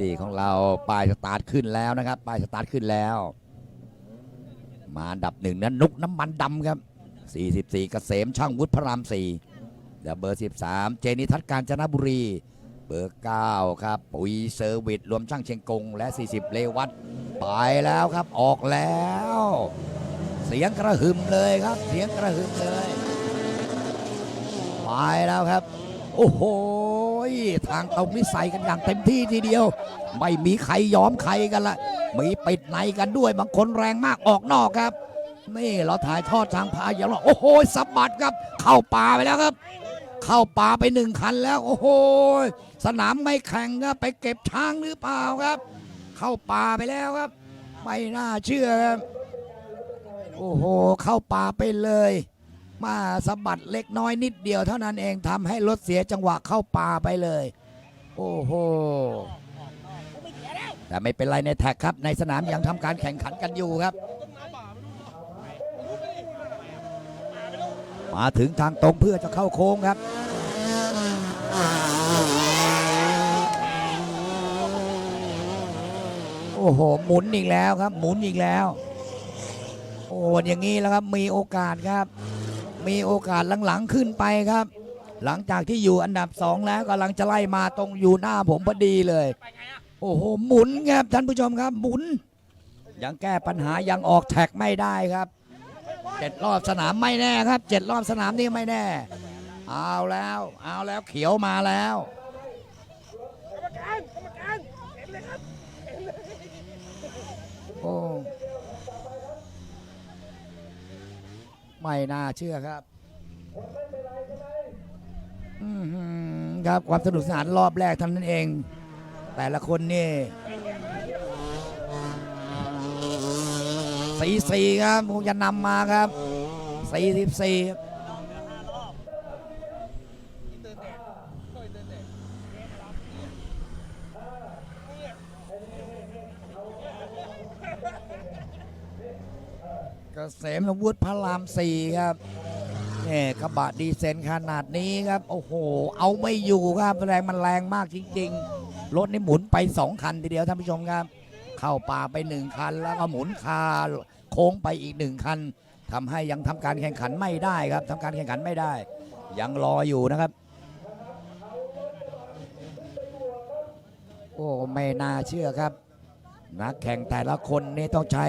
นี่ของเราป้ายสตาร์ทขึ้นแล้วนะครับป้ายสตาร์ทขึ้นแล้ว มาอันดับหนึ่งนั้นนุกน้ำมันดำครับ 44 เกษมช่างวุฒิพระราม4แล้วเบอร์ 13 เจนิทัศกาญจนบุรี เบอร์ 9 ครับปุ๋ยเซอร์วิสรวมช่างเชียงกง และ 40 เลวัตไปแล้วครับออกแล้ว เสียงกระหึ่มเลยครับ เสียงกระหึ่มเลย ไปแล้วครับ โอ้โห ทางตรงนี้ใส่กันอย่างเต็มที่ทีเดียว ไม่มีใครยอมใครกันละมีปิดในกันด้วยบางคนแรงมากออกนอกครับ นี่เราถ่ายทอดทางพาอย่างเราโอ้โหสะบัดครับ เข้าป่าไปแล้วครับ เข้าป่าไปหนึ่งคันแล้ว โอ้โหสนามไม่แข่งครับไปเก็บช้างหรือเปล่าครับ เข้าป่าไปแล้วครับ ไม่น่าเชื่อครับโอ้โห เข้าป่าไปเลย มาสะบัดเล็กน้อยนิดเดียวเท่านั้นเองทำให้รถเสียจังหวะเข้าป่าไปเลย โอ้โหแต่ไม่เป็นไรในแท็กครับ ในสนามยังทำการแข่งขันกันอยู่ครับ มาถึงทางตรงเพื่อจะเข้าโค้งครับ โอ้โห หมุนอีกแล้วครับ หมุนอีกแล้ว โอ้อย่างนี้แล้วครับ มีโอกาสครับ มีโอกาสหลังๆขึ้นไปครับ หลังจากที่อยู่อันดับสองแล้วกำลังจะไล่มาตรงอยู่หน้าผมพอดีเลย โอ้โหหมุนครับท่านผู้ชมครับหมุน ยังแก้ปัญหายังออกแท็กไม่ได้ครับเจ็ดรอบสนามไม่แน่ครับเจ็ดรอบสนามนี่ไม่แน่ เอาแล้ว เอาแล้วเขียวมาแล้ว กรรมการกรรมการเห็นเลยครับ โอ้ ไม่น่าเชื่อครับครับความสนุกสนานรอบแรกทำนั้นเอง แต่ละคนนี่สี่สี่ครับคงจะนำมาครับสี่สิบสี่ กเกษมวุฒิพระรามสี่ครับเนี่ยกระบะดีเซนขนาดนี้ครับ โอ้โห เอาไม่อยู่ครับแรงมันแรงมากจริง ๆ รถนี่หมุนไปสองคันทีเดียวท่านผู้ชมครับ เข้าป่าไปหนึ่งคัน แล้วก็หมุนคาโค้งไปอีกหนึ่งคันทำให้ยังทำการแข่งขันไม่ได้ครับทำการแข่งขันไม่ได้ ยังรออยู่นะครับ โอ้ไม่น่าเชื่อครับ นักแข่งแต่ละคนนี่ต้องใช้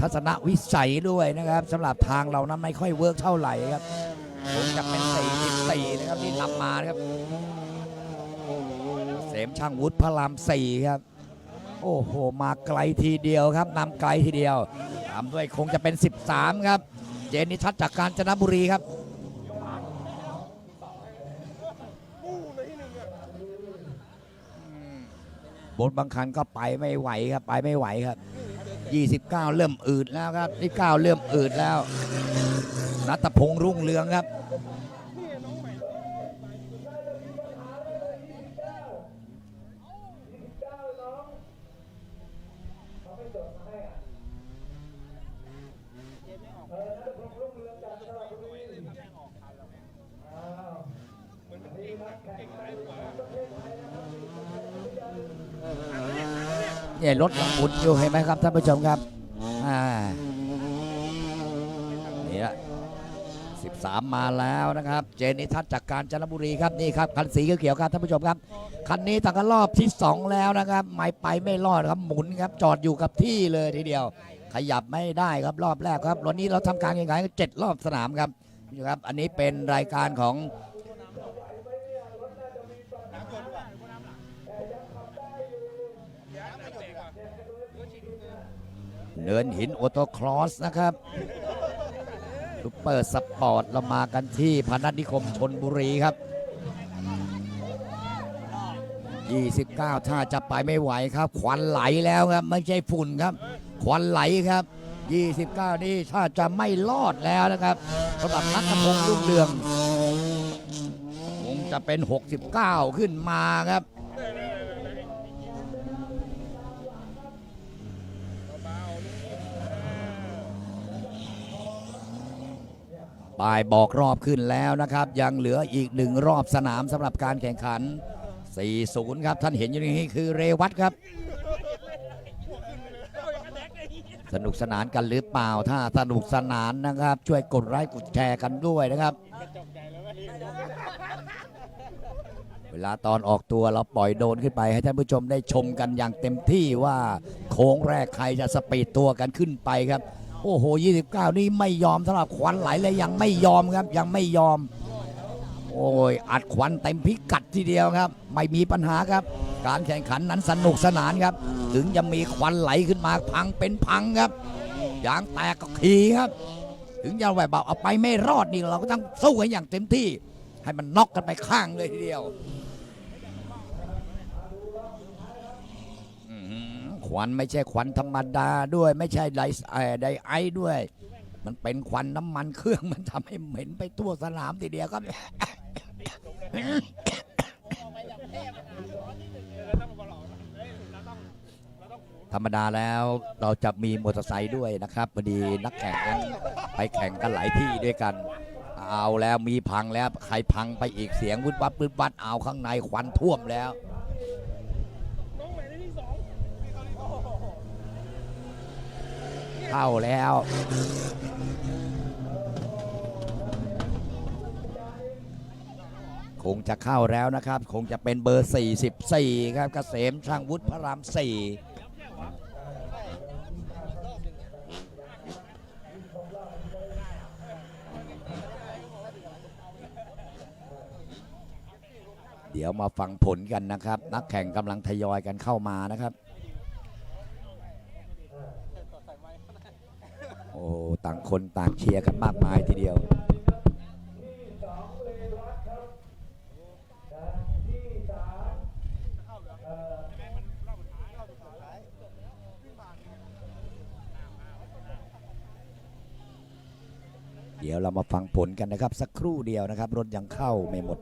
ทัศนวิสัยด้วยนะครับสำหรับทางเรานั้นไม่ค่อยเวิร์กเท่าไหร่ครับผมจะเป็น44นะครับที่นำมานะครับ เสมช่างวุฒิพระรามสี่ครับ โอ้โห มาไกลทีเดียวครับนำไกลทีเดียวตามด้วยคงจะเป็น 13 ครับ เจนิทัศจากกาญจนบุรีครับปู้เลยที่หนึ่งอะบนบางคันก็ไปไม่ไหวครับ ไปไม่ไหวครับ 29 เริ่มอืดแล้วครับ29เริ่มอืดแล้ว นัตพงษ์รุ่งเรืองครับ เหมือนี่น้องใหม่ เนี่ยรถยังหมุนอยู่เห็นไหมครับท่านผู้ชมครับอ่านี่ละ13 มาแล้วนะครับ เจนิทัศน์จากกาญจนบุรีครับนี่ครับคันสีเขียวๆครับท่านผู้ชมครับคันนี้ตั้งแต่รอบที่ 2 แล้วนะครับไม่ไปไม่รอดครับหมุนครับจอดอยู่กับที่เลยทีเดียว ขยับไม่ได้ครับรอบแรกครับวันนี้เราทำการแข่งขันเจ็ดรอบสนามครับนี่ครับอันนี้เป็นรายการของ เนินหินโอโตครอสนะครับซุปเปอร์สปอร์ตเรามากันที่พนัสนิคมชนบุรีครับ 29 ถ้าจะไปไม่ไหวครับควันไหลแล้วครับ ไม่ใช่ฝุ่นครับควันไหลครับ 29 นี่ถ้าจะไม่รอดแล้วนะครับสำหรับนักพงษ์รุ่งเรือง คงจะเป็น 69 ขึ้นมาครับ ปลายบอกรอบขึ้นแล้วนะครับ ยังเหลืออีกหนึ่งรอบสนามสำหรับการแข่งขัน 40 ครับ ท่านเห็นอยู่นี่คือเรวัตครับ สนุกสนานกันหรือเปล่าถ้าสนุกสนานนะครับ ช่วยกดไลค์กดแชร์กันด้วยนะครับ เวลาตอนออกตัวเราปล่อยโดนขึ้นไป ให้ท่านผู้ชมได้ชมกันอย่างเต็มที่ว่าโค้งแรกใครจะสปีดตัวกันขึ้นไปครับ โอ้โห 29 นี่ไม่ยอมสำหรับควันไหลเลยยังไม่ยอมครับ ยังไม่ยอม โอ้ยอัดควันเต็มพิกัดทีเดียวครับ ไม่มีปัญหาครับ การแข่งขันนั้นสนุกสนานครับ ถึงจะมีควันไหลขึ้นมาพังเป็นพังครับยางแตกก็ขี่ครับ ถึงจะแบบว่าเอาไปไม่รอดนี่เราก็ต้องสู้กันอย่างเต็มที่ ให้มันน็อกกันไปข้างเลยทีเดียวอื้อหือ ควันไม่ใช่ควันธรรมดาด้วย ไม่ใช่ไดเอ่อไดไอด้วย มันเป็นควันน้ำมันเครื่องมันทำให้เหม็นไปทั่วสนามทีเดียวครับธรรมดาแล้วเราจะมีมอเตอร์ไซค์ด้วยนะครับพอดีนักแข่งนั้นไปแข่งกันหลายที่ด้วยกัน เอาแล้วมีพังแล้วใครพังไปอีกเสียงวุดวัดวุดวัดเอาข้างในควันท่วมแล้ว น้องหมายเลขที่สอง เข้าแล้ว คงจะเข้าแล้วนะครับ คงจะเป็นเบอร์ 44 ครับเกษมช่างวุฒิพระราม 4เดี๋ยวมาฟังผลกันนะครับ นักแข่งกำลังทยอยกันเข้ามานะครับ โอ้โห ต่างคนต่างเชียร์กันมากมายทีเดียวเดี๋ยวเรามาฟังผลกันนะครับ สักครู่เดียวนะครับ รถยังเข้าไม่หมด